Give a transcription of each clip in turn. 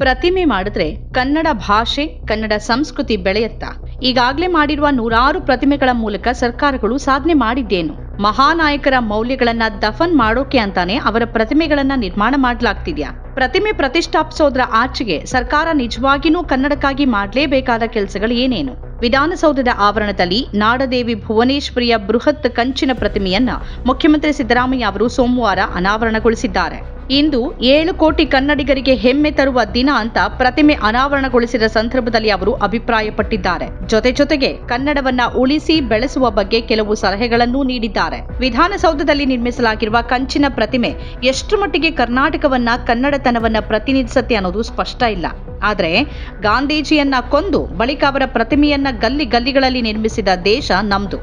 ಪ್ರತಿಮೆ ಮಾಡಿದ್ರೆ ಕನ್ನಡ ಭಾಷೆ, ಕನ್ನಡ ಸಂಸ್ಕೃತಿ ಬೆಳೆಯತ್ತಾ. ಈಗಾಗಲೇ ಮಾಡಿರುವ ನೂರಾರು ಪ್ರತಿಮೆಗಳ ಮೂಲಕ ಸರ್ಕಾರಗಳು ಸಾಧನೆ ಮಾಡಿದ್ದೇನು. ಮಹಾನಾಯಕರ ಮೌಲ್ಯಗಳನ್ನ ದಫನ್ ಮಾಡೋಕೆ ಅಂತಾನೆ ಅವರ ಪ್ರತಿಮೆಗಳನ್ನ ನಿರ್ಮಾಣ ಮಾಡಲಾಗ್ತಿದ್ಯಾ. ಪ್ರತಿಮೆ ಪ್ರತಿಷ್ಠಾಪಿಸೋದ್ರ ಆಚೆಗೆ ಸರ್ಕಾರ ನಿಜವಾಗಿನೂ ಕನ್ನಡಕ್ಕಾಗಿ ಮಾಡಲೇಬೇಕಾದ ಕೆಲಸಗಳು ಏನೇನು. ವಿಧಾನಸೌಧದ ಆವರಣದಲ್ಲಿ ನಾಡದೇವಿ ಭುವನೇಶ್ವರಿಯ ಬೃಹತ್ ಕಂಚಿನ ಪ್ರತಿಮೆಯನ್ನ ಮುಖ್ಯಮಂತ್ರಿ ಸಿದ್ದರಾಮಯ್ಯ ಅವರು ಸೋಮವಾರ ಅನಾವರಣಗೊಳಿಸಿದ್ದಾರೆ. ಇಂದು ಏಳು ಕೋಟಿ ಕನ್ನಡಿಗರಿಗೆ ಹೆಮ್ಮೆ ತರುವ ದಿನ ಅಂತ ಪ್ರತಿಮೆ ಅನಾವರಣಗೊಳಿಸಿದ ಸಂದರ್ಭದಲ್ಲಿ ಅವರು ಅಭಿಪ್ರಾಯಪಟ್ಟಿದ್ದಾರೆ. ಜೊತೆ ಜೊತೆಗೆ ಕನ್ನಡವನ್ನ ಉಳಿಸಿ ಬೆಳೆಸುವ ಬಗ್ಗೆ ಕೆಲವು ಸಲಹೆಗಳನ್ನು ನೀಡಿದ್ದಾರೆ. ವಿಧಾನಸೌಧದಲ್ಲಿ ನಿರ್ಮಿಸಲಾಗಿರುವ ಕಂಚಿನ ಪ್ರತಿಮೆ ಎಷ್ಟು ಮಟ್ಟಿಗೆ ಕರ್ನಾಟಕವನ್ನ ಕನ್ನಡತನವನ್ನ ಪ್ರತಿನಿಧಿಸುತ್ತೆ ಅನ್ನೋದು ಸ್ಪಷ್ಟ ಇಲ್ಲ. ಆದರೆ ಗಾಂಧೀಜಿಯನ್ನ ಕೊಂದು ಬಳಿಕ ಅವರ ಪ್ರತಿಮೆಯನ್ನ ಗಲ್ಲಿ ಗಲ್ಲಿಗಳಲ್ಲಿ ನಿರ್ಮಿಸಿದ ದೇಶ ನಮ್ದು.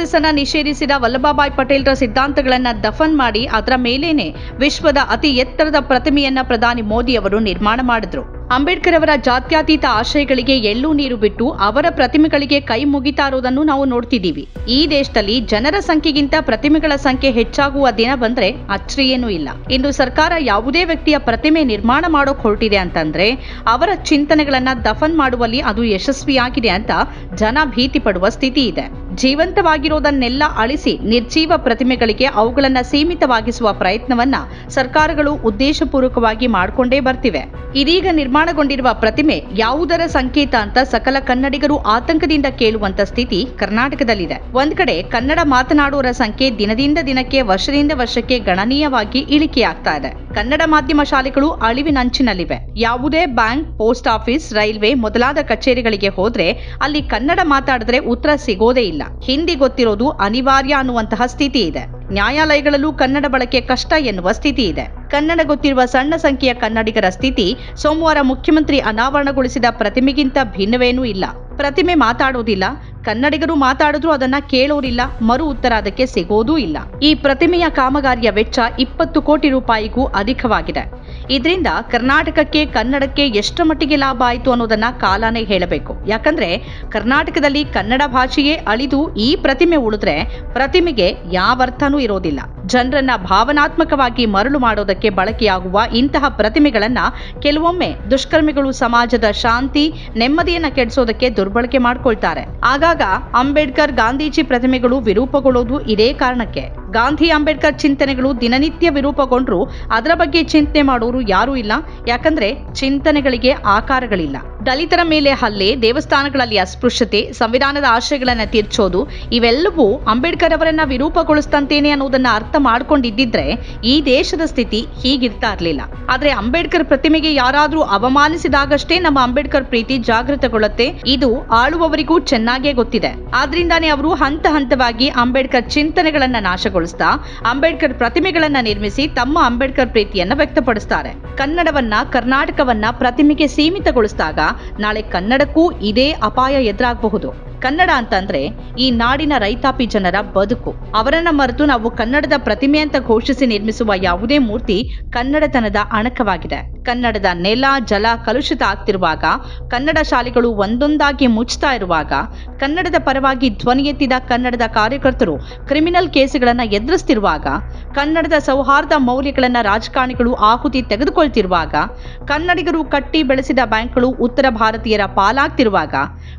ಎಸ್ ಅನ್ನ ನಿಷೇಧಿಸಿದ ವಲ್ಲಭಭಾಯ್ ಪಟೇಲ್ರ ಸಿದ್ಧಾಂತಗಳನ್ನ ದಫನ್ ಮಾಡಿ ಅದರ ಮೇಲೇನೆ ವಿಶ್ವದ ಅತಿ ಎತ್ತರದ ಪ್ರತಿಮೆಯನ್ನ ಪ್ರಧಾನಿ ಮೋದಿ ಅವರು ನಿರ್ಮಾಣ ಮಾಡಿದ್ರು. ಅಂಬೇಡ್ಕರ್ ಅವರ ಜಾತ್ಯತೀತ ಆಶಯಗಳಿಗೆ ಎಳ್ಳು ನೀರು ಬಿಟ್ಟು ಅವರ ಪ್ರತಿಮೆಗಳಿಗೆ ಕೈ ಮುಗಿತಾ ಇರೋದನ್ನು ನಾವು ನೋಡ್ತಿದ್ದೀವಿ. ಈ ದೇಶದಲ್ಲಿ ಜನರ ಸಂಖ್ಯೆಗಿಂತ ಪ್ರತಿಮೆಗಳ ಸಂಖ್ಯೆ ಹೆಚ್ಚಾಗುವ ದಿನ ಬಂದ್ರೆ ಅಚ್ಚರಿಯೇನೂ ಇಲ್ಲ. ಇಂದು ಸರ್ಕಾರ ಯಾವುದೇ ವ್ಯಕ್ತಿಯ ಪ್ರತಿಮೆ ನಿರ್ಮಾಣ ಮಾಡೋಕ್ ಹೊರಟಿದೆ ಅಂತಂದ್ರೆ ಅವರ ಚಿಂತನೆಗಳನ್ನ ದಫನ್ ಮಾಡುವಲ್ಲಿ ಅದು ಯಶಸ್ವಿಯಾಗಿದೆ ಅಂತ ಜನ ಭೀತಿ ಪಡುವ ಸ್ಥಿತಿ ಇದೆ. ಜೀವಂತವಾಗಿರೋದನ್ನೆಲ್ಲ ಅಳಿಸಿ ನಿರ್ಜೀವ ಪ್ರತಿಮೆಗಳಿಗೆ ಅವುಗಳನ್ನು ಸೀಮಿತವಾಗಿಸುವ ಪ್ರಯತ್ನವನ್ನ ಸರ್ಕಾರಗಳು ಉದ್ದೇಶಪೂರ್ವಕವಾಗಿ ಮಾಡಿಕೊಂಡೇ ಬರ್ತಿವೆ. ಇದೀಗ ನಿರ್ಮಾಣಗೊಂಡಿರುವ ಪ್ರತಿಮೆ ಯಾವುದರ ಸಂಕೇತ ಅಂತ ಸಕಲ ಕನ್ನಡಿಗರು ಆತಂಕದಿಂದ ಕೇಳುವಂತ ಸ್ಥಿತಿ ಕರ್ನಾಟಕದಲ್ಲಿದೆ. ಒಂದ್ ಕಡೆ ಕನ್ನಡ ಮಾತನಾಡುವರ ಸಂಖ್ಯೆ ದಿನದಿಂದ ದಿನಕ್ಕೆ ವರ್ಷದಿಂದ ವರ್ಷಕ್ಕೆ ಗಣನೀಯವಾಗಿ ಇಳಿಕೆಯಾಗ್ತಾ ಇದೆ. ಕನ್ನಡ ಮಾಧ್ಯಮ ಶಾಲೆಗಳು ಅಳಿವಿನಂಚಿನಲ್ಲಿವೆ ಯಾವುದೇ ಬ್ಯಾಂಕ್, ಪೋಸ್ಟ್ ಆಫೀಸ್, ರೈಲ್ವೆ ಮೊದಲಾದ ಕಚೇರಿಗಳಿಗೆ ಹೋದ್ರೆ ಅಲ್ಲಿ ಕನ್ನಡ ಮಾತಾಡಿದ್ರೆ ಉತ್ತರ ಸಿಗೋದೇ ಇಲ್ಲ. ಹಿಂದಿ ಗೊತ್ತಿರೋದು ಅನಿವಾರ್ಯ ಅನ್ನುವಂತಹ ಸ್ಥಿತಿ ಇದೆ. ನ್ಯಾಯಾಲಯಗಳಲ್ಲೂ ಕನ್ನಡ ಬಳಕೆ ಕಷ್ಟ ಎನ್ನುವ ಸ್ಥಿತಿ ಇದೆ. ಕನ್ನಡ ಗೊತ್ತಿರುವ ಸಣ್ಣ ಸಂಖ್ಯೆಯ ಕನ್ನಡಿಗರ ಸ್ಥಿತಿ ಸೋಮವಾರ ಮುಖ್ಯಮಂತ್ರಿ ಅನಾವರಣಗೊಳಿಸಿದ ಪ್ರತಿಮೆಗಿಂತ ಭಿನ್ನವೇನೂ ಇಲ್ಲ. ಪ್ರತಿಮೆ ಮಾತಾಡೋದಿಲ್ಲ. ಕನ್ನಡಿಗರು ಮಾತಾಡಿದ್ರು ಅದನ್ನ ಕೇಳೋರಿಲ್ಲ. ಮರು ಉತ್ತರ ಅದಕ್ಕೆ ಸಿಗೋದೂ ಇಲ್ಲ. ಈ ಪ್ರತಿಮೆಯ ಕಾಮಗಾರಿಯ ವೆಚ್ಚ ಇಪ್ಪತ್ತು ಕೋಟಿ ರೂಪಾಯಿಗೂ ಅಧಿಕವಾಗಿದೆ. ಇದರಿಂದ ಕರ್ನಾಟಕಕ್ಕೆ, ಕನ್ನಡಕ್ಕೆ ಎಷ್ಟು ಮಟ್ಟಿಗೆ ಲಾಭ ಆಯಿತು ಅನ್ನೋದನ್ನ ಕಾಲಾನೇ ಹೇಳಬೇಕು. ಯಾಕಂದ್ರೆ ಕರ್ನಾಟಕದಲ್ಲಿ ಕನ್ನಡ ಭಾಷೆಯೇ ಅಳಿದು ಈ ಪ್ರತಿಮೆ ಉಳಿದ್ರೆ ಪ್ರತಿಮೆಗೆ ಯಾವ ಅರ್ಥನೂ ಇರೋದಿಲ್ಲ. ಜನರನ್ನ ಭಾವನಾತ್ಮಕವಾಗಿ ಮರಳು ಮಾಡೋದಕ್ಕೆ ಬಳಕೆಯಾಗುವ ಇಂತಹ ಪ್ರತಿಮೆಗಳನ್ನ ಕೆಲವೊಮ್ಮೆ ದುಷ್ಕರ್ಮಿಗಳು ಸಮಾಜದ ಶಾಂತಿ, ನೆಮ್ಮದಿಯನ್ನ ಕೆಡಿಸೋದಕ್ಕೆ ದುರ್ಬಳಕೆ ಮಾಡ್ಕೊಳ್ತಾರೆ. ಆಗಾಗ ಅಂಬೇಡ್ಕರ್ ಗಾಂಧೀಜಿ ಪ್ರತಿಮೆಗಳು ವಿರೂಪಗೊಳ್ಳೋದು ಇದೇ ಕಾರಣಕ್ಕೆ. ಗಾಂಧಿ ಅಂಬೇಡ್ಕರ್ ಚಿಂತನೆಗಳು ದಿನನಿತ್ಯ ವಿರೂಪಗೊಂಡ್ರು ಅದರ ಬಗ್ಗೆ ಚಿಂತನೆ ಮಾಡೋರು ಯಾರೂ ಇಲ್ಲ. ಯಾಕಂದ್ರೆ ಚಿಂತನೆಗಳಿಗೆ ಆಕಾರಗಳಿಲ್ಲ. ದಲಿತರ ಮೇಲೆ ಹಲ್ಲೆ, ದೇವಸ್ಥಾನಗಳಲ್ಲಿ ಅಸ್ಪೃಶ್ಯತೆ, ಸಂವಿಧಾನದ ಆಶಯಗಳನ್ನ ತೀರ್ಚೋದು ಇವೆಲ್ಲವೂ ಅಂಬೇಡ್ಕರ್ ಅವರನ್ನ ವಿರೂಪಗೊಳಿಸ್ತಂತೇನೆ ಅನ್ನೋದನ್ನ ಅರ್ಥ ಮಾಡ್ಕೊಂಡಿದ್ದಿದ್ರೆ ಈ ದೇಶದ ಸ್ಥಿತಿ ಹೀಗಿರ್ತಾ ಇರಲಿಲ್ಲ. ಆದ್ರೆ ಅಂಬೇಡ್ಕರ್ ಪ್ರತಿಮೆಗೆ ಯಾರಾದ್ರೂ ಅವಮಾನಿಸಿದಾಗಷ್ಟೇ ನಮ್ಮ ಅಂಬೇಡ್ಕರ್ ಪ್ರೀತಿ ಜಾಗೃತಗೊಳ್ಳುತ್ತೆ. ಇದು ಆಳುವವರಿಗೂ ಚೆನ್ನಾಗೇ ಗೊತ್ತಿದೆ. ಆದ್ರಿಂದಾನೇ ಅವರು ಹಂತ ಹಂತವಾಗಿ ಅಂಬೇಡ್ಕರ್ ಚಿಂತನೆಗಳನ್ನ ನಾಶಗೊಳಿಸ್ತಾ, ಅಂಬೇಡ್ಕರ್ ಪ್ರತಿಮೆಗಳನ್ನ ನಿರ್ಮಿಸಿ ತಮ್ಮ ಅಂಬೇಡ್ಕರ್ ಪ್ರೀತಿಯನ್ನ ವ್ಯಕ್ತಪಡಿಸ್ತಾರೆ. ಕನ್ನಡವನ್ನ, ಕರ್ನಾಟಕವನ್ನ ಪ್ರತಿಮೆಗೆ ಸೀಮಿತಗೊಳಿಸಿದಾಗ ನಾಳೆ ಕನ್ನಡಕ್ಕೂ ಇದೇ ಅಪಾಯ ಎದುರಾಗಬಹುದು. ಕನ್ನಡ ಅಂತಂದ್ರೆ ಈ ನಾಡಿನ ರೈತಾಪಿ ಜನರ ಬದುಕು. ಅವರನ್ನ ಮರೆತು ನಾವು ಕನ್ನಡದ ಪ್ರತಿಮೆ ಅಂತ ಘೋಷಿಸಿ ನಿರ್ಮಿಸುವ ಯಾವುದೇ ಮೂರ್ತಿ ಕನ್ನಡತನದ ಅಣಕವಾಗಿದೆ. ಕನ್ನಡದ ನೆಲ, ಜಲ ಕಲುಷಿತ ಆಗ್ತಿರುವಾಗ, ಕನ್ನಡ ಶಾಲೆಗಳು ಒಂದೊಂದಾಗಿ ಮುಚ್ಚುತ್ತಾ ಇರುವಾಗ, ಕನ್ನಡದ ಪರವಾಗಿ ಧ್ವನಿ ಎತ್ತಿದ ಕನ್ನಡದ ಕಾರ್ಯಕರ್ತರು ಕ್ರಿಮಿನಲ್ ಕೇಸುಗಳನ್ನು ಎದುರಿಸ್ತಿರುವಾಗ, ಕನ್ನಡದ ಸೌಹಾರ್ದ ಮೌಲ್ಯಗಳನ್ನ ರಾಜಕಾರಣಿಗಳು ಆಹುತಿ ತೆಗೆದುಕೊಳ್ತಿರುವಾಗ, ಕನ್ನಡಿಗರು ಕಟ್ಟಿ ಬೆಳೆಸಿದ ಬ್ಯಾಂಕ್ಗಳು ಉತ್ತರ ಭಾರತೀಯರ ಪಾಲಾಗ್ತಿರುವಾಗ,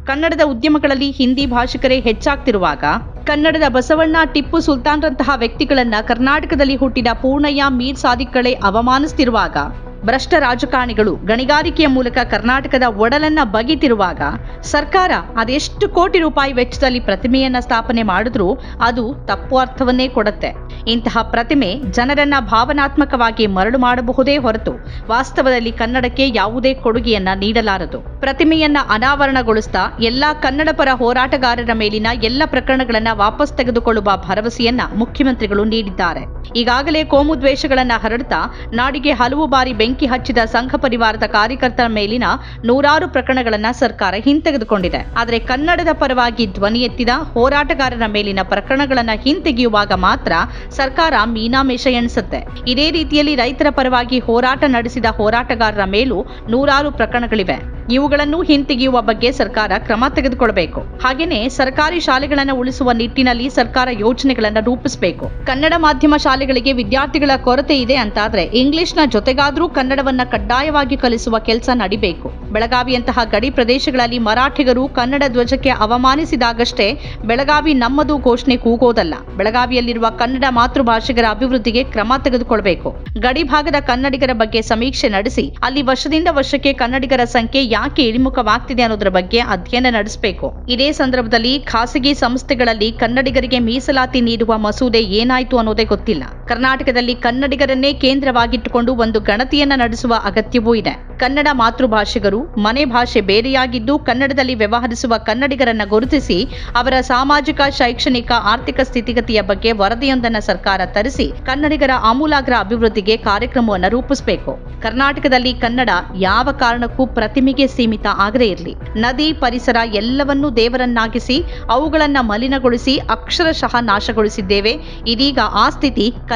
ಕನ್ನಡದ ಉದ್ಯಮಗಳಲ್ಲಿ ಹಿಂದಿ ಭಾಷಿಕರೇ ಹೆಚ್ಚಾಗ್ತಿರುವಾಗ ಕನ್ನಡದ ಬಸವಣ್ಣ ಟಿಪ್ಪು ಸುಲ್ತಾನ್ರಂತಹ ವ್ಯಕ್ತಿಗಳನ್ನ ಕರ್ನಾಟಕದಲ್ಲಿ ಹುಟ್ಟಿದ ಪೂರ್ಣಯ್ಯ ಮೀರ್ ಸಾದಿಕ್ಗಳೇ ಅವಮಾನಿಸ್ತಿರುವಾಗ ಭ್ರಷ್ಟ ರಾಜಕಾರಣಿಗಳು ಗಣಿಗಾರಿಕೆಯ ಮೂಲಕ ಕರ್ನಾಟಕದ ಒಡಲನ್ನ ಬಗಿತಿರುವಾಗ ಸರ್ಕಾರ ಅದೆಷ್ಟು ಕೋಟಿ ರೂಪಾಯಿ ವೆಚ್ಚದಲ್ಲಿ ಪ್ರತಿಮೆಯನ್ನ ಸ್ಥಾಪನೆ ಮಾಡಿದ್ರೂ ಅದು ತಪ್ಪು ಅರ್ಥವನ್ನೇ ಕೊಡುತ್ತೆ. ಇಂತಹ ಪ್ರತಿಮೆ ಜನರನ್ನ ಭಾವನಾತ್ಮಕವಾಗಿ ಮರಳು ಮಾಡಬಹುದೇ ಹೊರತು ವಾಸ್ತವದಲ್ಲಿ ಕನ್ನಡಕ್ಕೆ ಯಾವುದೇ ಕೊಡುಗೆಯನ್ನ ನೀಡಲಾರದು. ಪ್ರತಿಮೆಯನ್ನ ಅನಾವರಣಗೊಳಿಸ್ತಾ ಎಲ್ಲಾ ಕನ್ನಡ ಪರ ಹೋರಾಟಗಾರರ ಮೇಲಿನ ಎಲ್ಲ ಪ್ರಕರಣಗಳನ್ನ ವಾಪಸ್ ತೆಗೆದುಕೊಳ್ಳುವ ಭರವಸೆಯನ್ನ ಮುಖ್ಯಮಂತ್ರಿಗಳು ನೀಡಿದ್ದಾರೆ. ಈಗಾಗಲೇ ಕೋಮುದ್ವೇಷಗಳನ್ನ ಹರಡ್ತಾ ನಾಡಿಗೆ ಹಲವು ಬಾರಿ ಬೆಂಕಿ ಹಚ್ಚಿದ ಸಂಘ ಪರಿವಾರದ ಕಾರ್ಯಕರ್ತರ ಮೇಲಿನ ನೂರಾರು ಪ್ರಕರಣಗಳನ್ನ ಸರ್ಕಾರ ಹಿಂತೆಗೆದುಕೊಂಡಿದೆ. ಆದರೆ ಕನ್ನಡದ ಪರವಾಗಿ ಧ್ವನಿ ಎತ್ತಿದ ಹೋರಾಟಗಾರರ ಮೇಲಿನ ಪ್ರಕರಣಗಳನ್ನ ಹಿಂತೆಗೆಯುವಾಗ ಮಾತ್ರ ಸರ್ಕಾರ ಮೀನಾಮೇಷ ಎಣಿಸುತ್ತೆ. ಇದೇ ರೀತಿಯಲ್ಲಿ ರೈತರ ಪರವಾಗಿ ಹೋರಾಟ ನಡೆಸಿದ ಹೋರಾಟಗಾರರ ಮೇಲೂ ನೂರಾರು ಪ್ರಕರಣಗಳಿವೆ. ಇವುಗಳನ್ನು ಹಿಂತೆಗೆಯುವ ಬಗ್ಗೆ ಸರ್ಕಾರ ಕ್ರಮ ತೆಗೆದುಕೊಳ್ಳಬೇಕು. ಹಾಗೆಯೇ ಸರ್ಕಾರಿ ಶಾಲೆಗಳನ್ನು ಉಳಿಸುವ ನಿಟ್ಟಿನಲ್ಲಿ ಸರ್ಕಾರ ಯೋಜನೆಗಳನ್ನು ರೂಪಿಸಬೇಕು. ಕನ್ನಡ ಮಾಧ್ಯಮ ಶಾಲೆಗಳಿಗೆ ವಿದ್ಯಾರ್ಥಿಗಳ ಕೊರತೆ ಇದೆ ಅಂತಾದ್ರೆ ಇಂಗ್ಲಿಷ್ನ ಜೊತೆಗಾದರೂ ಕನ್ನಡವನ್ನ ಕಡ್ಡಾಯವಾಗಿ ಕಲಿಸುವ ಕೆಲಸ ನಡಿಬೇಕು. ಬೆಳಗಾವಿಯಂತಹ ಗಡಿ ಪ್ರದೇಶಗಳಲ್ಲಿ ಮರಾಠಿಗರು ಕನ್ನಡ ಧ್ವಜಕ್ಕೆ ಅವಮಾನಿಸಿದಾಗಷ್ಟೇ ಬೆಳಗಾವಿ ನಮ್ಮದು ಘೋಷಣೆ ಕೂಗೋದಲ್ಲ. ಬೆಳಗಾವಿಯಲ್ಲಿರುವ ಕನ್ನಡ ಮಾತೃಭಾಷಿಗರ ಅಭಿವೃದ್ಧಿಗೆ ಕ್ರಮ ತೆಗೆದುಕೊಳ್ಳಬೇಕು ಗಡಿ ಭಾಗದ ಕನ್ನಡಿಗರ ಬಗ್ಗೆ ಸಮೀಕ್ಷೆ ನಡೆಸಿ, ಅಲ್ಲಿ ವರ್ಷದಿಂದ ವರ್ಷಕ್ಕೆ ಕನ್ನಡಿಗರ ಸಂಖ್ಯೆ ಯಾಕೆ ಇಳಿಮುಖವಾಗ್ತಿದೆ ಅನ್ನೋದರ ಬಗ್ಗೆ ಅಧ್ಯಯನ ನಡೆಸಬೇಕು. ಇದೇ ಸಂದರ್ಭದಲ್ಲಿ ಖಾಸಗಿ ಸಂಸ್ಥೆಗಳಲ್ಲಿ ಕನ್ನಡಿಗರಿಗೆ ಮೀಸಲಾತಿ ನೀಡುವ ಮಸೂದೆ ಏನಾಯ್ತು ಅನ್ನೋದೇ ಗೊತ್ತಿಲ್ಲ. ಕರ್ನಾಟಕದಲ್ಲಿ ಕನ್ನಡಿಗರನ್ನೇ ಕೇಂದ್ರವಾಗಿಟ್ಟುಕೊಂಡು ಒಂದು ಗಣತಿಯನ್ನ ನಡೆಸುವ ಅಗತ್ಯವೂ ಇದೆ. ಕನ್ನಡ ಮಾತೃಭಾಷಿಗರು ಮನೆ ಭಾಷೆ ಬೇರೆಯಾಗಿದ್ದು ಕನ್ನಡದಲ್ಲಿ ವ್ಯವಹರಿಸುವ ಕನ್ನಡಿಗರನ್ನ ಗುರುತಿಸಿ ಅವರ ಸಾಮಾಜಿಕ, ಶೈಕ್ಷಣಿಕ, ಆರ್ಥಿಕ ಸ್ಥಿತಿಗತಿಯ ಬಗ್ಗೆ ವರದಿಯೊಂದನ್ನು ಸರ್ಕಾರ ತರಿಸಿ ಕನ್ನಡಿಗರ ಆಮೂಲಾಗ್ರ ಅಭಿವೃದ್ಧಿಗೆ ಕಾರ್ಯಕ್ರಮವನ್ನು ರೂಪಿಸಬೇಕು. ಕರ್ನಾಟಕದಲ್ಲಿ ಕನ್ನಡ ಯಾವ ಕಾರಣಕ್ಕೂ ಪ್ರತಿಮೆಗೆ ಸೀಮಿತ ಆಗದೇ ಇರಲಿ. ನದಿ, ಪರಿಸರ ಎಲ್ಲವನ್ನೂ ದೇವರನ್ನಾಗಿಸಿ ಅವುಗಳನ್ನ ಮಲಿನಗೊಳಿಸಿ ಅಕ್ಷರಶಃ ನಾಶಗೊಳಿಸಿದ್ದೇವೆ. ಇದೀಗ ಆ ಸ್ಥಿತಿ